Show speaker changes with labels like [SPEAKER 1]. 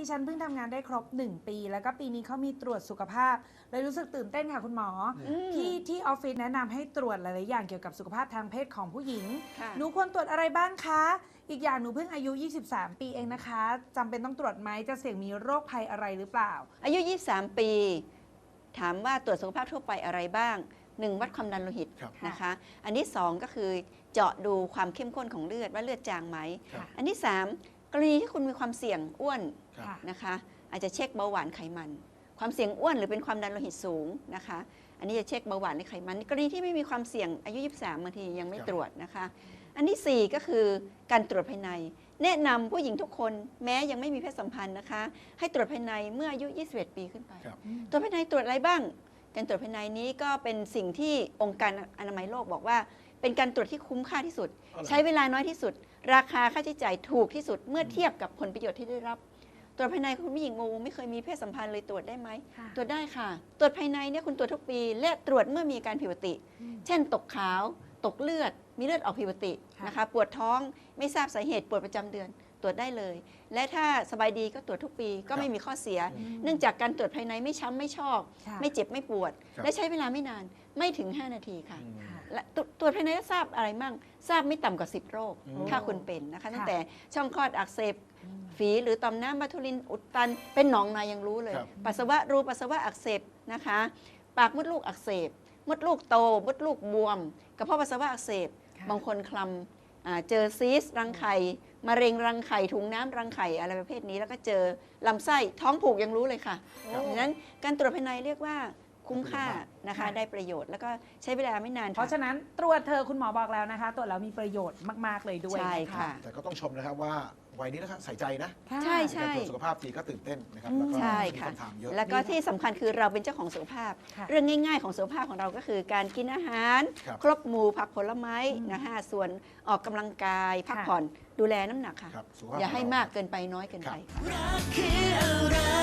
[SPEAKER 1] ดิฉันเพิ่งทำงานได้ครบ 1 ปี แล้วก็ปีนี้เขามีตรวจสุขภาพ เลยรู้สึกตื่นเต้นค่ะคุณหมออ
[SPEAKER 2] อืม
[SPEAKER 1] พี่ที่ออฟฟิศแนะนำให้ตรวจหลายๆอย่างเกี่ยวกับสุขภาพทางเพศของผู้หญิง
[SPEAKER 2] ค่ะ
[SPEAKER 1] หนูควรตรวจอะไรบ้างคะ อีกอย่างหนูเพิ่งอายุ 23 ปีเองนะคะจำเป็นต้องตรวจไหมจะเสี่ยงมีโรคภัยอะไรหรือเปล่า
[SPEAKER 2] อายุ 23 ปี ถามว่าตรวจสุขภาพทั่วไปอะไรบ้าง 1 วัดความดันโลหิต
[SPEAKER 3] ครับ
[SPEAKER 2] นะคะ อันที่ 2 ก็คือเจาะดูความเข้มข้นของเลือดว่าเลือดจางไหม
[SPEAKER 3] ครับ
[SPEAKER 2] อันที่ 3 กรณีที่คุณมีความเสี่ยงอ้วน
[SPEAKER 3] ครับ
[SPEAKER 1] ค่ะ
[SPEAKER 2] นะคะ อาจจะเช็คเบาหวานไขมัน ความเสี่ยงอ้วนหรือเป็นความดันโลหิตสูงนะคะ อันนี้จะเช็คเบาหวานหรือไขมัน กรณีที่ไม่มีความเสี่ยงอายุ 23บางทียังไม่
[SPEAKER 3] ครับ
[SPEAKER 2] ตรวจนะคะ อันที่4ก็คือการตรวจภายใน แนะนำผู้หญิงทุกคนแม้ยังไม่มีเพศสัมพันธ์นะคะ ให้ตรวจภายในเมื่ออายุ 21 ปีขึ้นไป
[SPEAKER 3] ครับ
[SPEAKER 2] ตรวจภายในตรวจอะไรบ้าง การตรวจภายในนี้ก็เป็นสิ่งที่องค์การอนามัยโลกบอกว่า เป็นการตรวจที่คุ้มค่าที่สุด
[SPEAKER 3] เอาล่ะ
[SPEAKER 2] ใช้เวลาน้อยที่สุด ราคาค่าใช้จ่ายถูกที่สุดเมื่อเทียบกับผลประโยชน์ที่ได้รับ ตรวจภายในคุณผู้หญิงงงไม่เคยมีเพศสัมพันธ์เลยตรวจได้ไหม
[SPEAKER 1] ค่ะ
[SPEAKER 2] ตรวจได้ค่ะ ตรวจภายในเนี่ยคุณตรวจทุกปี และตรวจเมื่อมีอาการผิดปกติ
[SPEAKER 1] อืม
[SPEAKER 2] เช่น ตกขาว ตกเลือด มีเลือดออกผิดปกติ
[SPEAKER 1] ค่ะ
[SPEAKER 2] นะคะปวดท้องไม่ทราบสาเหตุปวดประจำเดือนตรวจได้เลย และถ้าสบายดีก็ตรวจทุกปีก็ไม่มีข้อเสีย
[SPEAKER 1] อืม
[SPEAKER 2] เนื่องจากการตรวจภายในไม่ช้ำไม่ชอก
[SPEAKER 1] ค่ะ
[SPEAKER 2] ไม่เจ็บไม่ปวด
[SPEAKER 3] ครับ
[SPEAKER 2] และใช้เวลาไม่นานไม่ถึง 5 นาทีค่ะ
[SPEAKER 3] อืม
[SPEAKER 1] ค่ะ
[SPEAKER 2] และตรวตรวจภายในก็ทราบอะไรมั่ง ทราบไม่ต่ำกว่า 10 โรค
[SPEAKER 3] อืม
[SPEAKER 2] ถ้าคุณเป็นนะคะ ตั้ง
[SPEAKER 1] ค่ะ
[SPEAKER 2] แต่ช่องคลอดอักเสบ
[SPEAKER 1] อืม
[SPEAKER 2] ฝีหรือต่อมน้ำบาทูลินอุดตัน เป็นหนองในยังรู้เลย
[SPEAKER 3] ครับ
[SPEAKER 2] ปัสสาวะรูปัสสาวะอักเสบนะคะ ปากมดลูกอักเสบ มดลูกโต มดลูกบวม กระเพาะปัสสาวะอักเสบ
[SPEAKER 1] ค่ะ
[SPEAKER 2] บางคนคลำอ่าเจอซีสต์รังไข่มะเร็งรังไข่ถุงน้ำรังไข่อะไรประเภทนี้แล้วก็เจอลำไส้ท้องผูกยังรู้เลยค่ะ
[SPEAKER 3] ครับ
[SPEAKER 2] ดังนั้นการตรวจภายในเรียกว่า คุ้มค่า
[SPEAKER 3] ขอบคุณมาก
[SPEAKER 2] นะคะ
[SPEAKER 1] ค่ะ
[SPEAKER 2] ได้ประโยชน์แล้วก็ใช้เวลาไม่นาน
[SPEAKER 1] เพราะ
[SPEAKER 2] ค่ะ
[SPEAKER 1] ฉะนั้นตรวจเธอะคุณหมอบอกแล้วนะคะ ตรวจแล้วมีประโยชน์มาก ๆ เลยด้วย
[SPEAKER 2] ใช่
[SPEAKER 1] น
[SPEAKER 2] ค่ะ
[SPEAKER 3] แต่ก็ต้องชมนะครับว่าวัยนี้นะครับใส่ใจนะ
[SPEAKER 1] ค่ะ
[SPEAKER 2] ใช่
[SPEAKER 3] ในการตรวจสุขภาพทีก็ตื่นเต้นนะครับแล้วก็
[SPEAKER 2] ใช่
[SPEAKER 3] มี
[SPEAKER 2] ค่ะ
[SPEAKER 3] คำถามเยอะ
[SPEAKER 2] แล้วก็ที่สำคัญคือเราเป็นเจ้าของสุขภาพ
[SPEAKER 1] ค่ะ
[SPEAKER 2] เรื่องง่าย ๆ ของสุขภาพของเราก็คือการกินอาหาร
[SPEAKER 3] ครับ
[SPEAKER 2] ครบหมู่ผักผลไม้
[SPEAKER 1] อืม
[SPEAKER 2] นะคะส่วนออกกำลังกายพัก
[SPEAKER 1] ค่ะ
[SPEAKER 2] ผ่อนดูแลน้ำหนักค่ะ
[SPEAKER 3] ครับสุขภาพ
[SPEAKER 2] อย่าให้
[SPEAKER 3] ของเร
[SPEAKER 2] มากเกินไปน้อยเกินไปค่ะ
[SPEAKER 4] รักคืออะไร